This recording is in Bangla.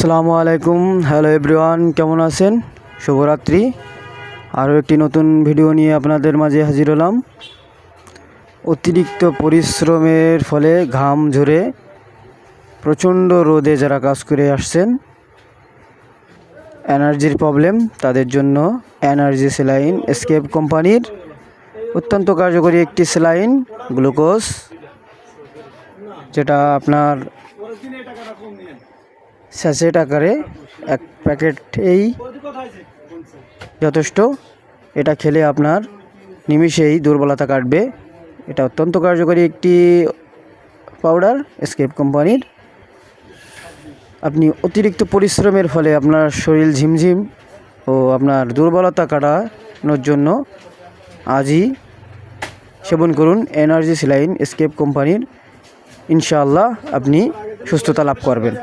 আসসালামু আলাইকুম। হ্যালো এভরিওয়ান কেমন আছেন? শুভরাত্রি। আরও একটি নতুন ভিডিও নিয়ে আপনাদের মাঝে হাজির হলাম। অতিরিক্ত পরিশ্রমের ফলে ঘাম ঝরে প্রচণ্ড রোদে যারা কাজ করে আসছেন, এনার্জির প্রবলেম, তাদের জন্য এনার্জি সেলাইন স্কেপ কোম্পানির অত্যন্ত কার্যকরী একটি সেলাইন গ্লুকোজ, যেটা আপনার স্যাচেট আকারে এক প্যাকেটেই যথেষ্ট। এটা খেলে আপনার নিমিষেই দুর্বলতা কাটবে। এটা অত্যন্ত কার্যকরী একটি পাউডার স্কেপ কোম্পানির আপনি অতিরিক্ত পরিশ্রমের ফলে আপনার শরীর ঝিমঝিম ও আপনার দুর্বলতা কাটানোর জন্য আজই সেবন করুন এনার্জি সিলাইন স্কেপ কোম্পানির ইনশাআল্লাহ আপনি সুস্থতা লাভ করবেন।